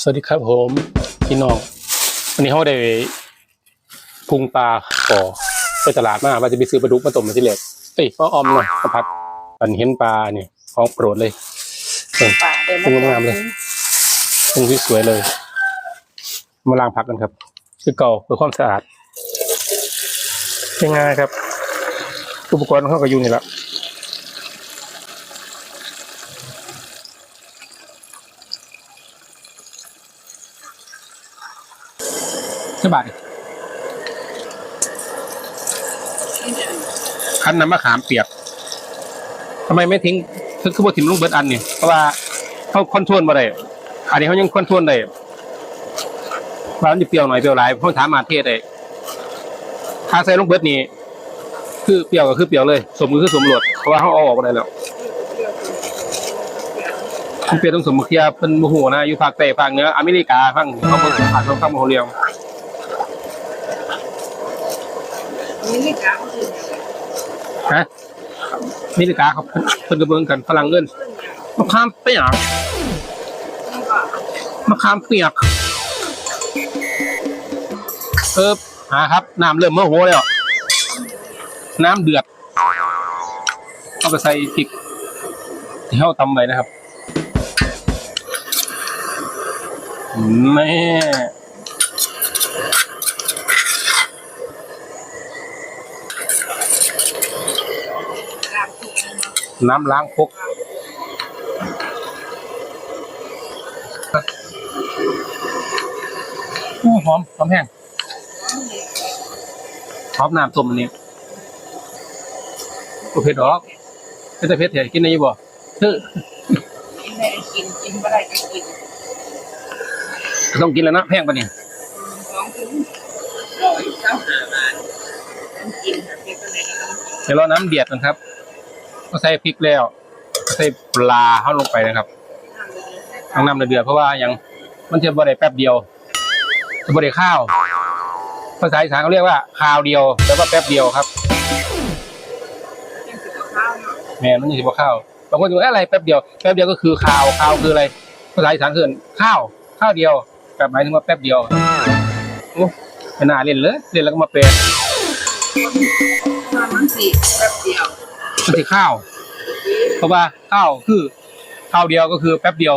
สวัสดีครับผมพี่น้องวันนี้เขาได้พุงปลาก่อไปตลาดมาว่าจะไปซื้อปลาดุกมาต้มมาที่เหล็กเอ้ยมาออมหน่อยมาผัดปันเห็นปลาเนี่ยของโปรดเลยพุงงามเลยพุงที่สวยเลย มาล้างผักกันครับ คือเก่าเพื่อความสะอาดง่ายๆครับ อุปกรณ์เขาก็อยู่นี่แหละ ใช่บาทคั้นน้ำมะขามเปียกทำไมไม่ทิ้งคือคือบ่ถิ่มลูกเบิดอันนี่เพราะว่าเขาคอนทรลบ่ได้อันนี้เขายังคอนโทรลได้ว่านจะเปรี้ยวหน่อยเปรี้ยวหลายเขาถามมาเทศได้ถ้าใส่ลูกเบิดนี่คือเปรี้ยวก็คือเปรี้ยวเลย สมก็คือสมรสเพราะว่าเขาเอาออกบ่ได้แล้วเปรียวต้องสมเคียเป็นมโหนะอยู่ภาคใต้ภาคเหนืออเมริกาฝั่งเขาเพิ่งผ่านเขาฟังโมโหเรีย วนี่ไม่กาคนอื่นฮะอเมริกาเขาเพิ่นกระเบื้องกันฝรั่งเงินมะขามเปียกมะขามเปียกเออหาครับน้ำเริ่มเมื่อโหแล้วน้ำเดือดเอาไปใส่พริกที่เขาตำไว้นะครับแม่ น้ำล้างพกอู้หอม หอมแห้งหอมน้ำส้มอันนี้โอเผ็ดดอกเป็นแต่เผ็ดแท้กินได้อยี่บ่เฮ้อกินได้กิน กินไม่ได้ก็กินต้องกินแล้วนะแพงปะเนี่ยสองถึงร้อยเก้าห้าบาทต้องกินแบบนี้ก็ เลยต้องกินเดี๋ยวเราน้ำเดือดกันครับก็ใส่พริกแล้วใส่ปลาเข้าลงไปนะครับต้องน้ำเดือดเพราะว่ายังมันจะบริแป๊บเดียวจะบริข้าว ภาษาอีสานเขาเรียกว่าข้าวเดียวแล้วก็แป๊บเดียวครับแม่นมันยังสิบข้าวบางคนอยู่อะอะไรแป๊บเดียวแป๊บเดียวก็คือข้าวข้าวคืออะไร ภาษาอีสานคือข้าวข้าวเดียวกับหมายถึงว่าแป๊บเดียวโอ้ไม่น่าเล่นเลยเล่นแล้วก็มาเปล ทำมันสีแป๊บเดียวมันสีข้าว เพราะว่าข้าวคือข้าวเดียวก็คือแป๊บเดียว